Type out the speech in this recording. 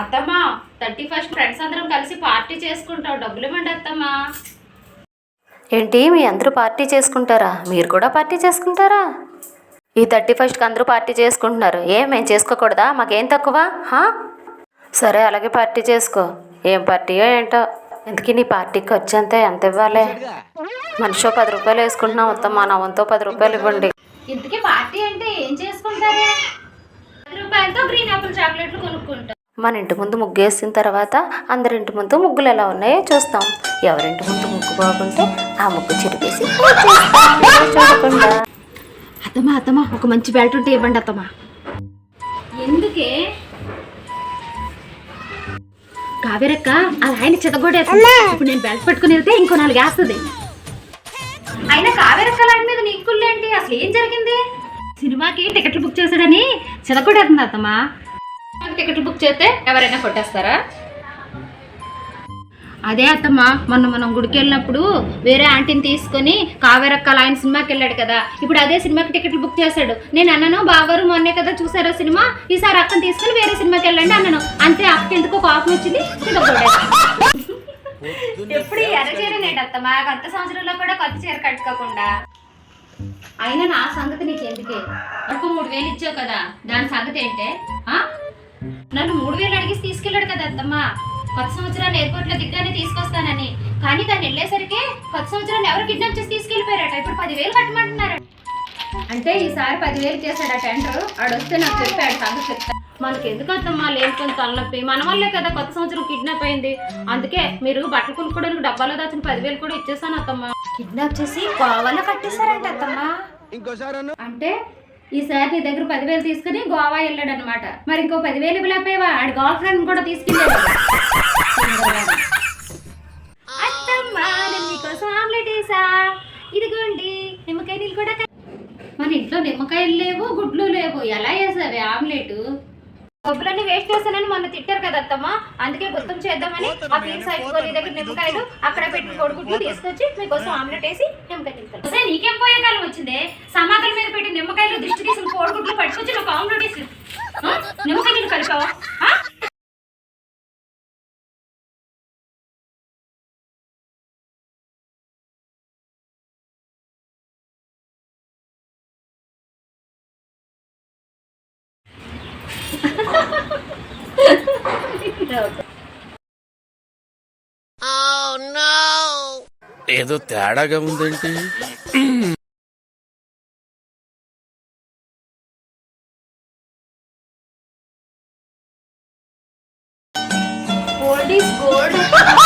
అత్తమ్మా thirty first friends అందరం కలిసి పార్టీ చేసుకుంటాం. డబ్బులు ఇవ్వండి అత్తమ్మా. ఏంటి మీ అందరూ పార్టీ చేసుకుంటారా? మీరు కూడా పార్టీ చేసుకుంటారా? ఈ థర్టీ ఫస్ట్కి అందరూ పార్టీ చేసుకుంటున్నారు. ఏం మేము చేసుకోకూడదా? మాకేం తక్కువ? హా? సరే అలాగే పార్టీ చేసుకో. ఏం పార్టీయో ఏంటో. ఇంతకీ నీ పార్టీకి వచ్చేంత ఎంత? ఇవ్వాలి? మనిషి పది రూపాయలు వేసుకుంటున్నాం మొత్తం మా నవ్వంతో పది రూపాయలు ఇవ్వండి. ఇంతకీ పార్టీ అంటే ఏం చేసుకుంటారే? పది రూపాయలతో గ్రీన్ యాపిల్ చాక్లెట్లు కొనుక్కుంటాం మన ఇంటి ముందు ముగ్గు వేసిన తర్వాత అందరి ఇంటి ముందు ముగ్గులు ఎలా ఉన్నాయో చూస్తాం. ఎవరింటి ముందు ముగ్గు బాగుంటే ఆ ముగ్గు చిరిపేసి చూడకుండా. అత్తమ్మా అత్తమ్మా ఒక మంచి బెల్ట్ ఉంటే ఇవ్వండి అత్తమ్మా. ఎందుకే? కావేరక్క అది ఆయన చెతగొడేస్తుంది ఇప్పుడు నేను బెల్ట్ పట్టుకుని వెళ్తే ఇంకో నాలుగు వేస్తుంది. అయినా కావేరక్క లాంటి మీద నీకుళ్ళేంటి అసలు ఏం జరిగింది? సినిమాకి టికెట్లు బుక్ చేశాడని చెతగొడేస్తుంది అత్తమ్మా. టికెట్లు బుక్ చేస్తే ఎవరైనా కొట్టేస్తారా? అదే అత్తమ్మా మొన్న మనం గుడికి వెళ్ళినప్పుడు వేరే ఆంటీని తీసుకొని కావేరక్కల ఆయన సినిమాకి వెళ్ళాడు కదా. ఇప్పుడు అదే సినిమాకి టికెట్లు బుక్ చేశాడు. నేను అన్నాను బావగారు మొన్నే కదా చూసారా సినిమా? ఈసారి అక్కని తీసుకొని వేరే సినిమాకి వెళ్ళండి అన్నాను. అంతే అక్క ఎందుకో కోపం వచ్చింది. ఎప్పుడు ఎర్ర చీర నేటత్తమ్మా కొత్త సంవత్సరంలో కూడా కొత్త చీర కట్టుకోకుండా. అయినా నా సంగతి నీకు ఎందుకే మూడు వేలు ఇచ్చావు కదా. దాని సంగతి ఏంటే? ఆ? నన్ను మూడు వేలు అడిగేసి తీసుకెళ్ళాడు కదా అత్తమ్మ. కొత్త సంవత్సరాన్ని ఎయిర్పోర్ట్లో దిగ్గానే తీసుకొస్తానని. కానీ దాన్ని వెళ్ళేసరికి కొత్త సంవత్సరాన్ని ఎవరు కిడ్నాప్ చేసి తీసుకెళ్ళిపోయారట? ఇప్పుడు పదివేలు కట్టమంటున్నారు అంటే ఈసారి పదివేలు చేశాడు ఆ టెండర్. ఆడు వస్తే నాకు చెప్పాడు సంగతి చెప్తా. మనకి ఎందుకు అత్తమ్మా లేనిపోయిన తలనొప్పి. మన వల్లే కదా కొత్త సంవత్సరం కిడ్నాప్ అయింది. అందుకే మీరు బట్టలు కొనుక్కోవడానికి డబ్బాలో దాచిన పదివేలు కూడా ఇచ్చేసాను అత్తమ్మ. కిడ్నాప్ చేసి గోవాలో కట్టేశారంట అత్తమ్మా. అంటే ఈసారి నీ దగ్గర పదివేలు తీసుకుని గోవా వెళ్ళాడు అనమాట మరి ఇంకో పదివేలు ఇవ్వలేకపోయావా? ఆడి గర్ల్ ఫ్రెండ్ కూడా తీసుకెళ్ళాడు. అత్తమ్మా నేను మీకోసం ఆమ్లెట్ వేసా ఇదిగోండి నిమ్మకాయ నీళ్ళు కూడా మన ఇంట్లో నిమ్మకాయలు లేవు గుడ్లు లేవు. ఎలా వేసావి ఆమ్లెట్? డబ్బులన్నీ వేస్ట్ చేస్తానని మొన్న తిట్టారు కదా అత్తమ్మ. అందుకే గుర్తం చేద్దామని ఆ పీస్ అయిపోయి దగ్గర నిమ్మకాయలు అక్కడ పెట్టిన కోడిగుడ్లు తీసుకొచ్చి మీకోసం ఆమ్లెట్ వేసి నిమ్మకాయ సరే నీకేం పోయే కాలం వచ్చిందే? సమాధుల మీద దిష్టి తీసిన కోడిగుడ్లు పట్టుకొచ్చి నాకు ఆమ్లెట్ వేసి ఆ? నిమ్మకాయ నీళ్ళు కలిపావా ఆ? ఏదో తేడాగా ఉందేంటి gold is gold.